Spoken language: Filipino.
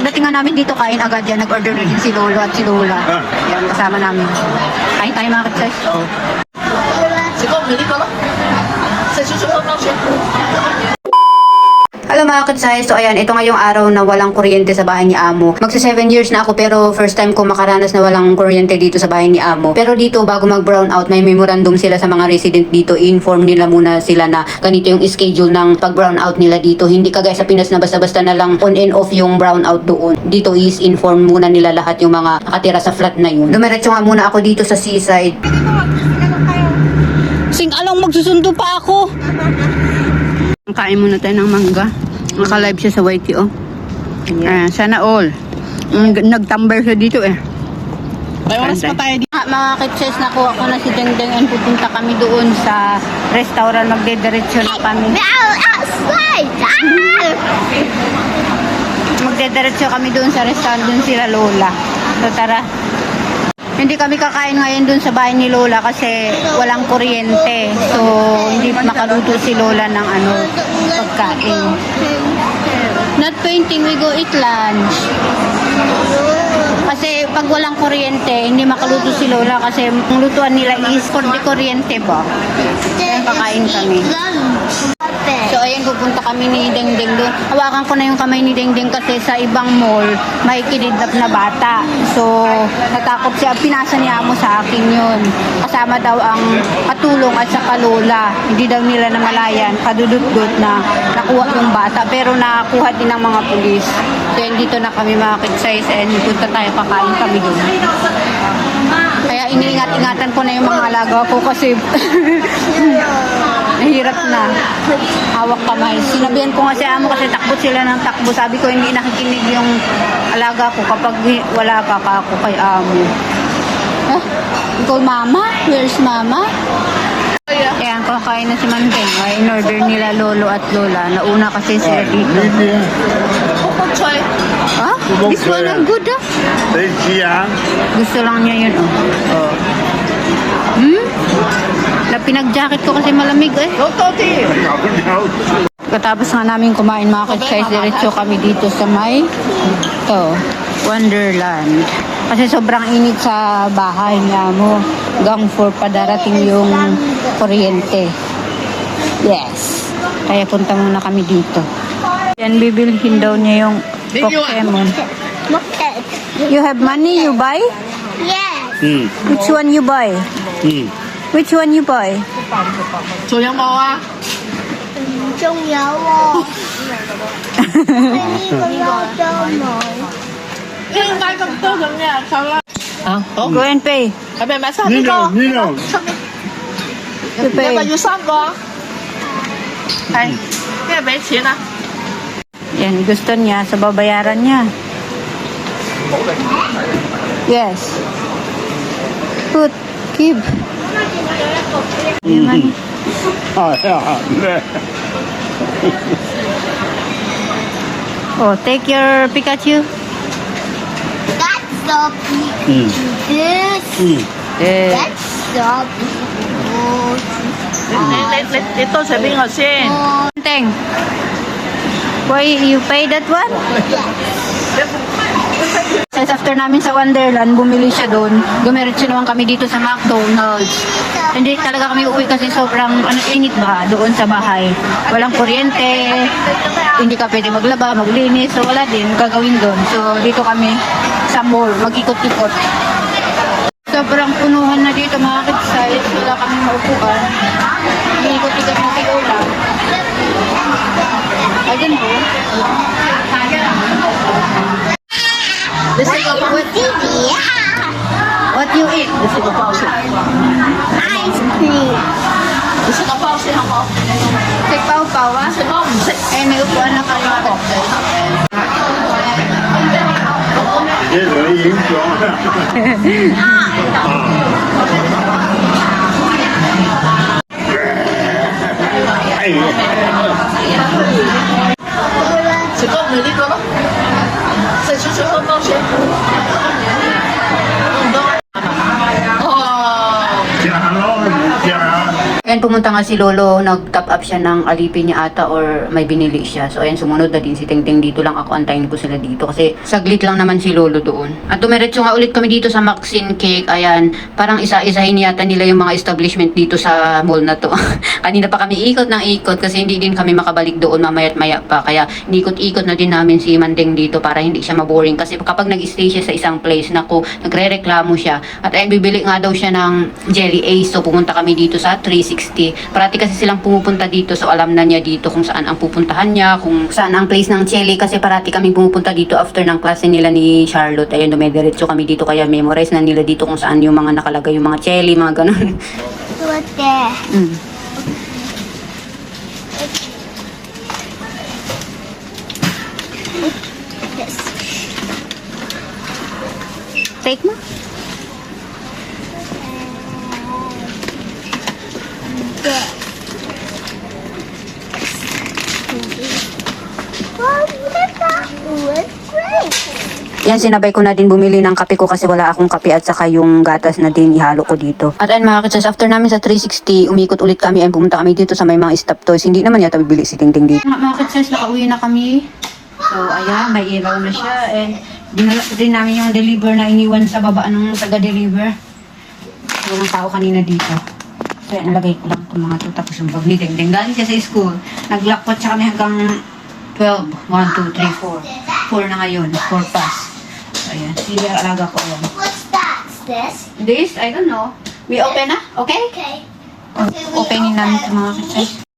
Pagdating nga namin dito, kain agad yan. Nag-order na din si Lolo at si Lola. Ah. Yan, kasama namin. Kain tayo mga kapsay. Oo. Sige, mili ka lang. Sa susunod lang siya. Alam mga katsay, so ayan, ito nga yung araw na walang kuryente sa bahay ni Amo. Magsa 7 years na ako pero first time ko makaranas na walang kuryente dito sa bahay ni Amo. Pero dito, bago mag brown out, may memorandum sila sa mga resident dito. Inform nila muna sila na ganito yung schedule ng pag brown out nila dito. Hindi kagaya sa Pinas na basta-basta na lang on and off yung brown out doon. Dito is inform muna nila lahat yung mga nakatira sa flat na yun. Dumiretso nga muna ako dito sa seaside. Sing along magsusundo pa ako. Kain muna tayo ng mangga. Naka-live siya sa YT, oh. Ayan, sana all. Mm, Nag-tumber siya dito, eh. May oras pa tayo dito. Ah, mga kitses, nakuha ko na si Deng Deng and pupunta kami doon sa restaurant. Magdediretso na kami. Magdediretso kami doon sa restaurant. Doon sila Lola. So, tara. Hindi kami kakain ngayon doon sa bahay ni Lola kasi walang kuryente. So, hindi makaluto si Lola ng ano, pagkain. Not painting, we go eat lunch. Kasi pag walang kuryente, hindi makaluto si Lola kasi ang lutuan nila is kuryente ba? Kaya kakain kami. So ayan, pupunta kami ni Dengdeng doon. Hawakan ko na yung kamay ni Dengdeng kasi sa ibang mall, may kinidnap na bata. So, natakot siya. Pinasa niya mo sa akin yun. Kasama daw ang katulong at saka lola. Hindi daw nila namalayan, kadudut-dut na nakuha yung bata. Pero nakuha din ng mga pulis. So, yan, dito na kami mga kid-size and punta tayo, kakain kami doon. Kaya iniingat-ingatan ko na yung mga alaga ko kasi Mahirap na. Hawak kamay. Sinabihan ko nga si amo kasi takbo sila ng takbo. Sabi ko hindi nakikinig yung alaga ko kapag wala ka ka ako kay amo. Eh, ikaw mama? Where's mama? Ayan, kakain na si Ma'am Beng. Ay, in-order nila lolo at lola. Nauna kasi sila dito. Kuko choy. Ah, this one ang good ah. ah. Gusto lang niya yun oh. Oh. Hmm? Na pinag-jacket ko kasi malamig eh. Tototi! Katapos nga namin kumain mga ka-guys, diretso kami dito sa may to, Wonderland. Kasi sobrang init sa bahay niya mo. Gang 4 pa darating yung kuryente. Yes. Kaya punta muna kami dito. Yan, bibilhin daw niya yung Pokemon. You have money, you buy? Yes. Mm. Which one you buy? Mm. Which one you buy? Soyang bawa. Go and pay. You gusto niya sa babayaran niya. Yes. Put kib. Mm. Ah, yeah. oh, take your Pikachu. That's the Pikachu. Mm. This. Mm. Yeah. That's the Pikachu. Ito sabi nga sin. Teng. Why you pay that one? Yeah. After namin sa Wonderland, bumili siya doon. Dumiretso naman kami dito sa McDonald's. Hindi talaga kami uuwi kasi sobrang ano, init ba doon sa bahay. Walang kuryente, hindi ka pwede maglaba, maglinis, so wala din gagawin doon. So dito kami sa mall, mag-ikot-ikot. Sobrang punuhan na dito mga kidside, wala kami maupuan. Ikot-ikot na si Lola. Ayun po. 食个包先好唔好？食包包啊！食包唔食？诶，你个个人啊，包包最好嘅。你可以影相啊！啊！Ayan, pumunta nga si Lolo, nag-top up siya ng alipin niya ata or may binili siya. So, ayan, sumunod na din si Tingting dito lang ako. Antayin ko sila dito kasi saglit lang naman si Lolo doon. At tumiretso nga ulit kami dito sa Maxine Cake. Ayan, parang isa-isahin yata nila yung mga establishment dito sa mall na to. Kanina pa kami ikot ng ikot kasi hindi din kami makabalik doon mamaya't maya pa. Kaya ikot-ikot na din namin si Mandeng dito para hindi siya maboring. Kasi kapag nag-stay siya sa isang place, naku, nagre-reklamo siya. At ayun, bibili nga daw siya ng Jelly Ace. So, pumunta kami dito sa 360. 60. Parati kasi silang pumupunta dito so alam na niya dito kung saan ang pupuntahan niya, kung saan ang place ng Chile kasi parati kami pumupunta dito after ng klase nila ni Charlotte. Ayun, dumediretso kami dito kaya memorize na nila dito kung saan yung mga nakalagay yung mga Chile, mga ganun. Ate. Mm. Yes. Take mo. Yan, sinabay ko na din bumili ng kape ko kasi wala akong kape at saka yung gatas na din ihalo ko dito. At ayun mga kitsas, after namin sa 360, umikot ulit kami and pumunta kami dito sa may mga stop toys. Hindi naman yata bibili si Ting Ting dito. Mga, mga kitsas, nakauwi na kami. So, ayan, may ilaw na siya and dinala din namin yung deliver na iniwan sa baba ng taga-deliver. Walang tao kanina dito. Yan, nalagay ko lang itong mga to. Tapos yung bag ni Ting. Galing siya sa school. Nag-lockpot siya kami hanggang 12. 1, 2, 3, 4. 4 na ngayon. 4 pass. So, ayan. Sige, alaga ko yan. What's that? This? This, I don't know. We open na? Okay? Okay. O- Openin namin ito mga kasi.